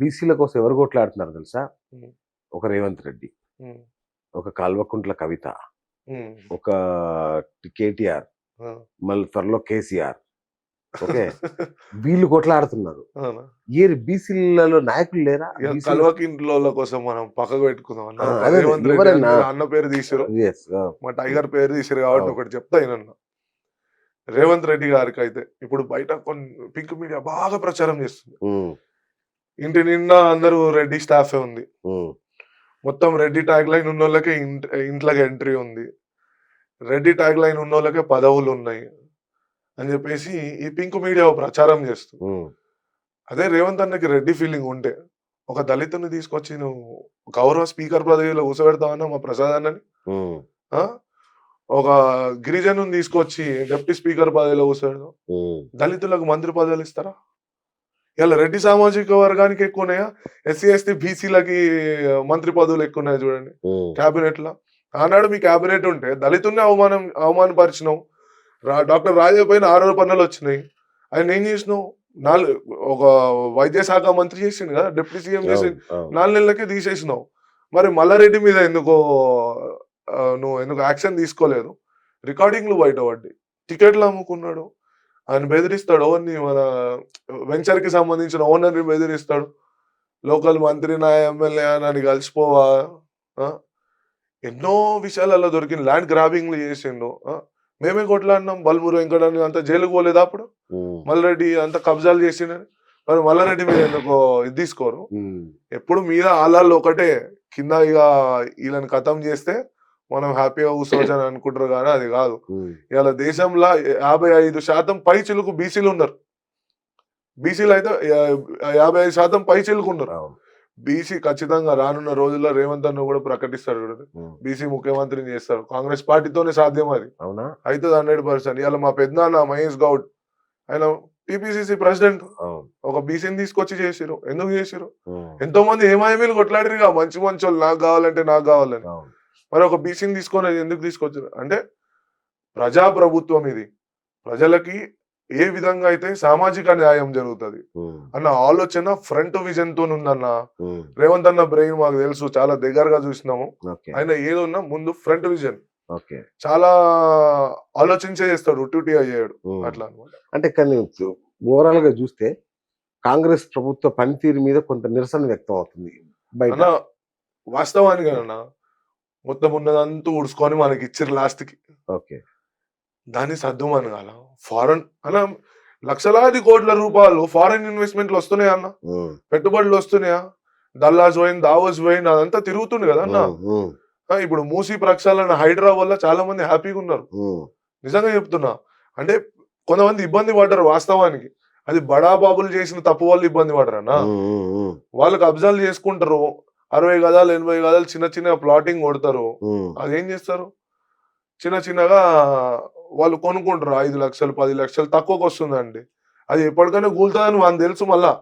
బీసీల కోసం ఎవరు కొట్లాడుతున్నారు తెలుసా. ఒక రేవంత్ రెడ్డి ఒక కాల్వకుంట్ల కవిత ఒక కేటీఆర్. మళ్ళీ త్వరలో కేసీఆర్. ఓకే? వీళ్ళు కొట్లాడుతున్నారు? ఏ బీసీలలో నాయకులు లేరా? ఇక BC కల్వకి ఇంట్లో కోసం మనం పక్కకు పెట్టుకుందాం అన్న. పేరు తీసారు మా టైగర్ పేరు తీసారు కాబట్టి. ఒకటి చెప్తా ఈయనన్న రేవంత్ రెడ్డి గారికి అయితే ఇప్పుడు బయట కొన్ని పింక్ మీడియా బాగా ప్రచారం చేస్తుంది. ఇంటి నిండా అందరూ రెడ్డి స్టాఫే ఉంది. మొత్తం రెడ్డి ట్యాగ్ లైన్ ఉన్న వాళ్ళకే ఇంట్- ఇంట్లోకి ఎంట్రీ ఉంది. రెడ్డి ట్యాగ్ లైన్ ఉన్న వాళ్ళకే పదవులు ఉన్నాయి అని చెప్పేసి ఈ పింక్ మీడియా ప్రచారం చేస్తుంది. ఉమ్, అదే రేవంత్ అన్నకి రెడ్డి ఫీలింగ్ ఉంటే ఒక దళితుని తీసుకొచ్చి నువ్వు గౌరవ స్పీకర్ పదవిలో కూర్చోబెడతావన్నా మా ప్రసాద్ అన్నని? ఒక గిరిజను తీసుకొచ్చి డిప్యూటీ స్పీకర్ పదవిలో కూర్చోబెడతావు దళితులకు మంత్రి పదవులు ఇస్తారా? ఇలా రెడ్డి సామాజిక వర్గానికి ఎక్కువ ఉన్నాయా ఎస్సీ ఎస్టీ బీసీలకి మంత్రి పదవులు ఎక్కువ ఉన్నాయి చూడండి. క్యాబినెట్లో ఆనాడు మీ క్యాబినెట్ ఉంటే దళితుల్ని అవమానం అవమానపరిచినావు. డాక్టర్ రాజయ్య పైన ఆరోపణలు వచ్చినాయి. ఆయన ఏం చేసినావు? నాలుగు ఒక వైద్య శాఖ మంత్రి చేసిండు కదా డిప్యూటీ సీఎం చేసి. నాలుగు నెలలకే తీసేసినావు. మరి మల్లారెడ్డి మీద ఎందుకో నువ్వు ఎందుకు యాక్షన్ తీసుకోలేదు? రికార్డింగ్లు బయట పడ్డాయి టికెట్లు అమ్ముకున్నాడు. ఆయన బెదిరిస్తాడు ఓన్ని మన వెంచర్కి సంబంధించిన ఓనర్ని బెదిరిస్తాడు. లోకల్ మంత్రి నా ఎమ్మెల్యే నన్ను కలిసిపోవా? ఎన్నో విషయాలలో దొరికిన ల్యాండ్ గ్రాబింగ్లు చేసిండు? మేమే కొట్లాడినాం. బల్మూరు వెంకటని అంతా జైలుకు పోలేదు అప్పుడు? మల్లారెడ్డి అంతా కబ్జాలు చేసిండని మరి మల్లారెడ్డి మీద ఎందుకో ఇది తీసుకోరు? ఎప్పుడు మీద ఆలాళ్ళు ఒకటే. కింద ఇక వీళ్ళని ఖతం చేస్తే మనం హ్యాపీగా కూర్చోవచ్చు అని అనుకుంటారు కానీ అది కాదు. ఇవాళ దేశంలో యాభై ఐదు శాతం పై చిలుకు బీసీలు ఉన్నారు. బీసీలు అయితే యాభై ఐదు శాతం పై చిలుకు ఉన్నారు. బీసీ ఖచ్చితంగా రానున్న రోజుల్లో రేవంత్ అన్న కూడా ప్రకటిస్తాడు చూడండి. బీసీ ముఖ్యమంత్రిని చేస్తారు. కాంగ్రెస్ పార్టీతోనే సాధ్యం అది. అవునా? అవుతుంది హండ్రెడ్ పర్సెంట్. ఇవాళ మా పెద్దనాన్న మహేష్ గౌడ్ ఆయన టీపీసీసీ ప్రెసిడెంట్. ఒక బీసీని తీసుకొచ్చి చేసిరు ఎందుకు చేసిరు ఎంతో మంది ఏమాయమీలు కొట్లాడిరుగా మంచి మంచి వాళ్ళు నాకు కావాలంటే నాకు కావాలని. మరి ఒక బీసీని తీసుకొని అది ఎందుకు తీసుకొచ్చారు? అంటే ప్రజా ప్రభుత్వం ఇది. ప్రజలకి ఏ విధంగా అయితే సామాజిక న్యాయం జరుగుతుంది అన్న ఆలోచన ఫ్రంట్ విజన్తో ఉందన్న రేవంత్ అన్న బ్రెయిన్ మాకు తెలుసు చాలా దగ్గరగా చూసినాము. ఆయన ఏదున్నా ముందు ఫ్రంట్ విజన్. ఓకే. చాలా ఆలోచించే చేస్తాడు ఉట్టుటి అయ్యాడు. అట్లా అనమాట అంటే కానీ ఓవరాల్గా చూస్తే కాంగ్రెస్ ప్రభుత్వ పనితీరు మీద కొంత నిరసన వ్యక్తం అవుతుంది వాస్తవానికి అన్న మొత్తం ఉన్నదంతా ఊడ్చుకొని మనకి ఇచ్చారు లాస్ట్కి ఓకే. దాన్ని సర్దుమనగాల. ఫారెన్ అన్న లక్షలాది కోట్ల రూపాయలు ఫారెన్ ఇన్వెస్ట్మెంట్లు వస్తున్నాయా అన్న? పెట్టుబడులు వస్తున్నాయా? డల్లాస్ పోయింది దావోస్ పోయింది అదంతా తిరుగుతుంది కదా అన్న? ఇప్పుడు మూసీ ప్రక్షాళన హైడ్రా వల్ల చాలా మంది హ్యాపీగా ఉన్నారు. నిజంగా చెప్తున్నా అంటే కొంతమంది ఇబ్బంది పడ్డారు వాస్తవానికి. అది బడా బాబులు చేసిన తప్పు వాళ్ళు ఇబ్బంది పడరు అన్న ఉమ్, ఉమ్, ఉమ్, వాళ్ళు కబ్జాలు చేసుకుంటారు. అరవై గదాలు ఎనభై గదాలు చిన్న చిన్న ప్లాటింగ్ కొడతారు. అదేం చేస్తారు? చిన్న చిన్నగా వాళ్ళు కొనుక్కుంటారు. ఐదు లక్షలు పది లక్షలు తక్కువకి వస్తుందండి. అది ఎప్పటికైనా కూలుతుందని వాళ్ళకి తెలుసు మళ్ళా.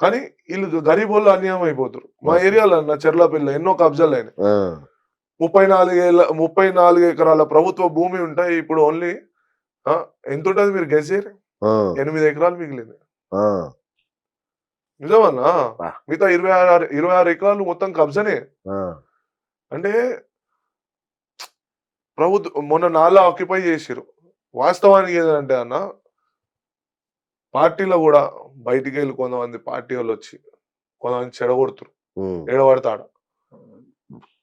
కానీ వీళ్ళు గరీబ్ వాళ్ళు అన్యాయం అయిపోతారు. మా. ఏరియాలో అన్న చెర్లపల్లి ఎన్నో కబ్జాలు అయినాయి. ముప్పై నాలుగేళ్ళ ముప్పై నాలుగు ఎకరాల ప్రభుత్వ భూమి ఉంటాయి ఇప్పుడు ఓన్లీ ఎంత ఉంటుంది మీరు గెసేరు ఆ, ఎనిమిది ఎకరాలు మిగిలింది. నిజమన్నా. మిగతా ఇరవై ఆరు ఇరవై ఆరు ఎకరాలు మొత్తం కబ్జానే. అంటే ప్రభుత్వం మొన్న నాలా ఆక్యుపై చేసిరు వాస్తవానికి ఏంటంటే అన్న పార్టీలో కూడా బయటికి వెళ్ళి కొంతమంది పార్టీ వాళ్ళు వచ్చి కొంతమంది చెడగొడుతురు ఎడబడతాడ.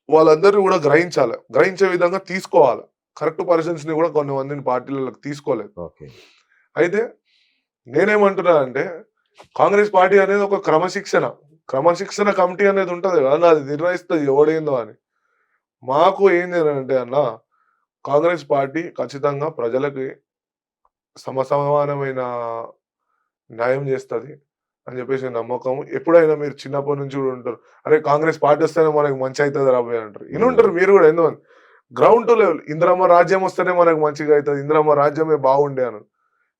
వాళ్ళందరినీ కూడా గ్రహించాలి. గ్రహించే విధంగా తీసుకోవాలి. కరెక్ట్ పర్సన్స్ని కూడా కొన్ని మందిని పార్టీలకు తీసుకోలేదు అయితే నేనేమంటున్నా అంటే కాంగ్రెస్ పార్టీ అనేది ఒక క్రమశిక్షణ. క్రమశిక్షణ కమిటీ అనేది ఉంటుంది కదా అది నిర్ణయిస్తుంది ఎవడేందో అని. మాకు ఏం అని అంటే అన్న కాంగ్రెస్ పార్టీ ఖచ్చితంగా ప్రజలకి సమసమానమైన న్యాయం చేస్తుంది అని చెప్పేసి నమ్మకం. ఎప్పుడైనా మీరు చిన్నప్పటి నుంచి కూడా ఉంటారు. అరే కాంగ్రెస్ పార్టీ వస్తేనే మనకి మంచి అవుతుంది రాబోయే అంటారు. ఇన్ని ఉంటారు మీరు కూడా ఎందుకు గ్రౌండ్ టు లెవెల్ ఇందిరమ్మ రాజ్యం వస్తేనే మనకు మంచిగా అవుతుంది ఇందిరమ్మ రాజ్యమే బాగుండే అని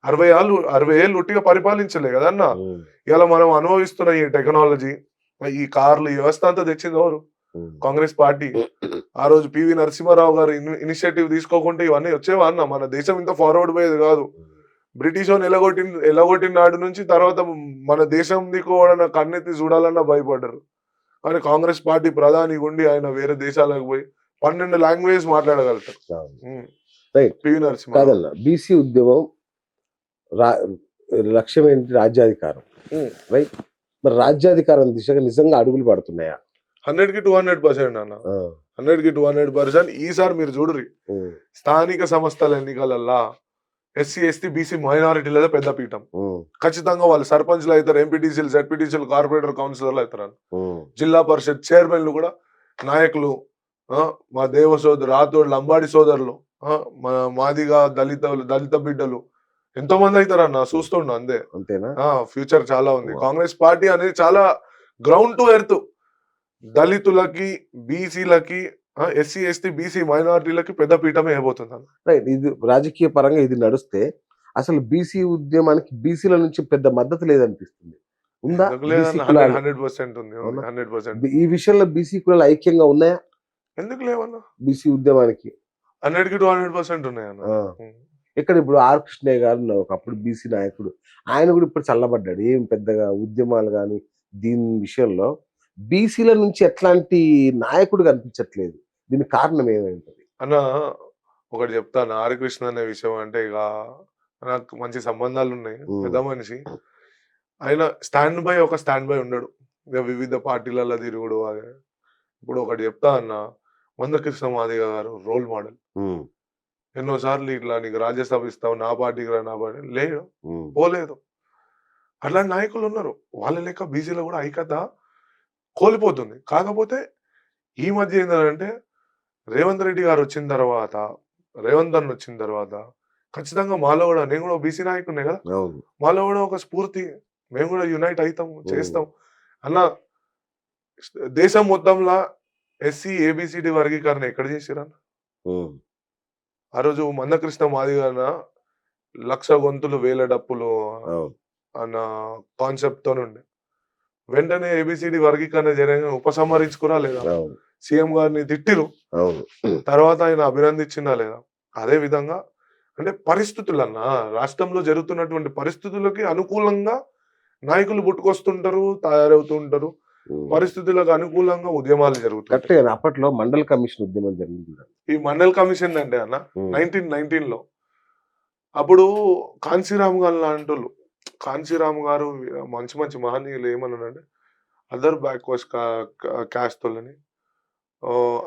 అరవై ఏళ్ళు అరవై ఏళ్ళు ఉట్టిగా పరిపాలించలే కదన్నా? ఇలా మనం అనుభవిస్తున్న ఈ టెక్నాలజీ ఈ కార్లు ఈ వ్యవస్థ అంతా తెచ్చింది ఎవరు? కాంగ్రెస్ పార్టీ. ఆ రోజు పివి నరసింహారావు గారు ఇనిషియేటివ్ తీసుకోకుంటే ఇవన్నీ వచ్చేవా అన్న? మన దేశం ఇంత ఫార్వర్డ్ పోయేది కాదు. బ్రిటిష్ వాళ్ళు ఎలగొట్టిన ఎలగొట్టిన నాడు నుంచి తర్వాత మన దేశం దిక్కువడన కన్నెత్తి చూడాలన్నా భయపడ్డారు. కానీ కాంగ్రెస్ పార్టీ ప్రధాని ఉండి ఆయన వేరే దేశాలకు పోయి పన్నెండు లాంగ్వేజ్ మాట్లాడగలుగుతారు. పివి నరసింహ బీసీ ఉద్యమం రా లక్ష్యం ఏంటి? రాజ్యాధికారం. రైట్? మరి రాజ్యాధికారం దిశగా నిజంగా అడుగులు పడుతున్నాయా? హండ్రెడ్కి టూ హండ్రెడ్ పర్సెంట్ అన్న. హండ్రెడ్కి టూ హండ్రెడ్ పర్సెంట్ ఈసారి మీరు చూడుర్రి. ఉమ్, స్థానిక సంస్థల ఎన్నికలల్లా ఎస్సీ ఎస్టీ బీసీ మైనారిటీలదే పెద్ద పీఠం. ఖచ్చితంగా వాళ్ళు సర్పంచ్లు అవుతారు ఎంపీటీసీలు జెడ్పీటీసీలు కార్పొరేటర్ కౌన్సిలర్లు అవుతారు జిల్లా పరిషత్ చైర్మన్లు కూడా నాయకులు ఆ, మా దేవ సోదరు రాతోడు లంబాడి సోదరులు మాదిగా దళిత దళిత బిడ్డలు ఎంతో మంది అవుతారు అన్న చూస్తుండ అంతే. అంతేనా? ఆ ఫ్యూచర్ చాలా ఉంది. కాంగ్రెస్ పార్టీ అనేది చాలా గ్రౌండ్ టు ఎర్త్. దళితులకి బీసీలకి ఎస్సీ ఎస్టీ బీసీ మైనారిటీలకి పెద్ద పీఠమే అయిపోతుంది అన్న. రైట్ ఇది రాజకీయ పరంగా ఇది నడుస్తే అసలు బీసీ ఉద్యమానికి బీసీల నుంచి పెద్ద మద్దతు లేదనిపిస్తుంది. ఉందా? హండ్రెడ్ పర్సెంట్ ఉంది? Hundred percent. ఈ విషయంలో బీసీ కులాలు ఐక్యంగా ఉన్నాయా? ఎందుకు లేవన్నా? బీసీ ఉద్యమానికి. హండ్రెడ్కి టూ హండ్రెడ్ పర్సెంట్ ఉన్నాయన్న. ఇక్కడ ఇప్పుడు ఆర్. కృష్ణయ్య గారు ఒకప్పుడు బీసీ నాయకుడు. ఆయన కూడా ఇప్పుడు చల్లబడ్డాడు. ఏం పెద్దగా ఉద్యమాలు కానీ దీని విషయంలో బీసీల నుంచి ఎట్లాంటి నాయకుడు కనిపించట్లేదు. దీనికి కారణం ఏమైంటది అన్న ఒకటి చెప్తాను. హరికృష్ణ అనే విషయం అంటే ఇక నాకు మంచి సంబంధాలు ఉన్నాయి. పెద్ద మనిషి. ఆయన స్టాండ్ బై ఒక స్టాండ్ బై ఉన్నాడు ఇక వివిధ పార్టీలలో తిరుగుడు అది. ఇప్పుడు ఒకటి చెప్తా అన్న మందకృష్ణ మాదిగ గారు రోల్ మోడల్. ఎన్నోసార్లు ఇట్లా నీకు రాజ్యసభ ఇస్తావు నా పార్టీకి రా నా పార్టీ ఉమ్, పోలేదు. అట్లాంటి నాయకులు ఉన్నారు. వాళ్ళ లెక్క బీసీలో కూడా ఐక్యత కోల్పోతుంది. కాకపోతే ఈ మధ్య ఏంటంటే రేవంత్ రెడ్డి గారు వచ్చిన తర్వాత రేవంత్ అన్న వచ్చిన తర్వాత ఖచ్చితంగా మాలో కూడా నేను కూడా బీసీ నాయకునే కదా. మాలో కూడా ఒక స్ఫూర్తి మేము కూడా యునైట్ అవుతాం చేస్తాం అన్న దేశం మొత్తంలో ఎస్సీ ఏబిసిడి వర్గీకరణ ఎక్కడ చేసిరన్న ఆ రోజు మందకృష్ణ మాదిగాన లక్ష గొంతులు వేల డప్పులు అన్న కాన్సెప్ట్తో ఉండే. వెంటనే ఏబిసిడి వర్గీకరణ జరిగిన ఉపసంహరించుకురా లేదా? సీఎం గారిని తిట్టిరు. తర్వాత ఆయన అభినందించిందా లేదా? అదే విధంగా అంటే పరిస్థితులు అన్న రాష్ట్రంలో జరుగుతున్నటువంటి పరిస్థితులకి అనుకూలంగా నాయకులు పుట్టుకొస్తుంటారు తయారవుతుంటారు ఉమ్. పరిస్థితులకు అనుకూలంగా ఉద్యమాలు జరుగుతాయి. కరెక్టే అప్పట్లో మండల కమిషన్ ఉద్యమం జరిగింది. ఈ మండల్ కమిషన్ అంటే అన్న నైన్టీన్ నైన్టీన్లో అప్పుడు కాంచీరామ్ గారు లాంటి వాళ్ళు కాంచీరామ్ గారు మంచి మంచి మహనీయులు ఏమన్నారంటే అదర్ బ్యాక్వర్డ్స్ క్యాస్ట్ వాళ్ళని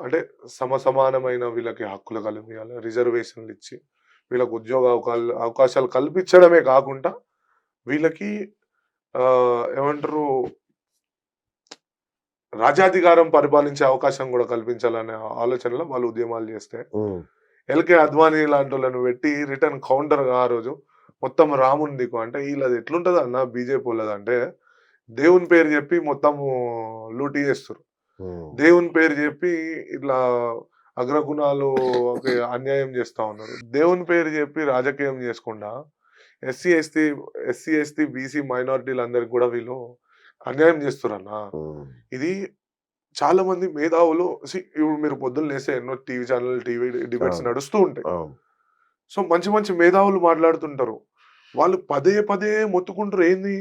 అంటే సమ సమానమైన వీళ్ళకి హక్కులు కలిగియాలి రిజర్వేషన్లు ఇచ్చి వీళ్ళకి ఉద్యోగ అవకాశాలు కల్పించడమే కాకుండా వీళ్ళకి ఏమంటారు రాజ్యాధికారం పరిపాలించే అవకాశం కూడా కల్పించాలనే ఆలోచనలో వాళ్ళు ఉద్యమాలు చేస్తే ఎల్కే అద్వానీ లాంటి వాళ్ళని పెట్టి రిటర్న్ కౌంటర్ ఆ రోజు మొత్తం రాముని దిక్కు. అంటే వీళ్ళది ఎట్లుంటది అన్న బీజేపీ వాళ్ళది అంటే దేవుని పేరు చెప్పి మొత్తం లూటీ చేస్తారు. దేవుని పేరు చెప్పి ఇట్లా అగ్రగుణాలు అన్యాయం చేస్తా ఉన్నారు. దేవుని పేరు చెప్పి రాజకీయం చేసుకుండా SC ST SC ST BC మైనారిటీలు అందరికి కూడా వీళ్ళు అన్యాయం చేస్తారు అన్న ఉమ్, ఇది చాలా మంది మేధావులు ఇప్పుడు మీరు పొద్దున్న లేస్తే ఎన్నో టీవీ ఛానల్ టీవీ డిబేట్స్. నడుస్తూ ఉంటాయి. సో మంచి మంచి మేధావులు మాట్లాడుతుంటారు. వాళ్ళు పదే పదే మొత్తుకుంటారు ఏంది?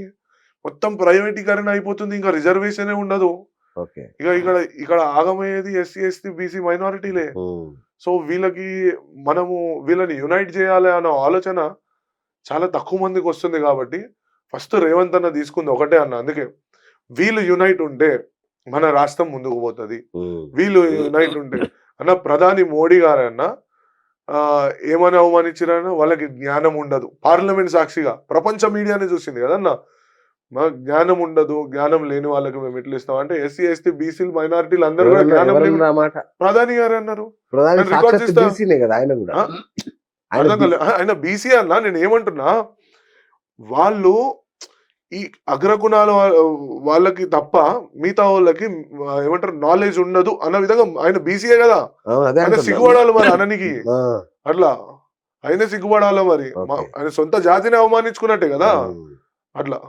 మొత్తం ప్రైవేటీకరణ అయిపోతుంది ఇంకా రిజర్వేషనే ఉండదు. ఇక ఇక్కడ ఇక్కడ ఆగమయ్యేది ఎస్సీ ఎస్టీ బీసీ మైనారిటీలే. సో వీళ్ళకి మనము వీళ్ళని యునైట్ చేయాలి అన్న ఆలోచన చాలా తక్కువ మందికి వస్తుంది కాబట్టి ఫస్ట్ రేవంత్ అన్న తీసుకుంది ఒకటే అన్న అందుకే. వీళ్ళు యునైట్ ఉంటే మన రాష్ట్రం ముందుకు పోతుంది. వీళ్ళు యునైట్ ఉంటే అన్న ప్రధాని మోడీ గారు అన్న ఆ, ఏమని అవమానించారన్న? వాళ్ళకి జ్ఞానం ఉండదు. పార్లమెంట్ సాక్షిగా ప్రపంచ మీడియానే చూసింది కదన్న మా జ్ఞానం ఉండదు జ్ఞానం లేని వాళ్ళకి మేము ఎట్లా ఇస్తాం? అంటే ఎస్సీ ఎస్టీ బీసీలు మైనారిటీలు అందరూ కూడా జ్ఞానం ప్రధాని గారు అన్నారు. ఆయన బీసీ అన్న నేను ఏమంటున్నా? వాళ్ళు ఈ అగ్రకుణాల వా- వాళ్ళకి తప్ప మిగతా వాళ్ళకి ఏమంటారు నాలెడ్జ్ ఉండదు అన్న విధంగా ఆయన బీసీఏ కదా. ఆయన. సిగ్గుపడాలి మరి అననికి. ఆ, అట్లా. ఆయన సిగ్గుపడాలి మరి. ఆయన సొంత జాతిని అవమానించుకున్నట్టే కదా. అట్లా.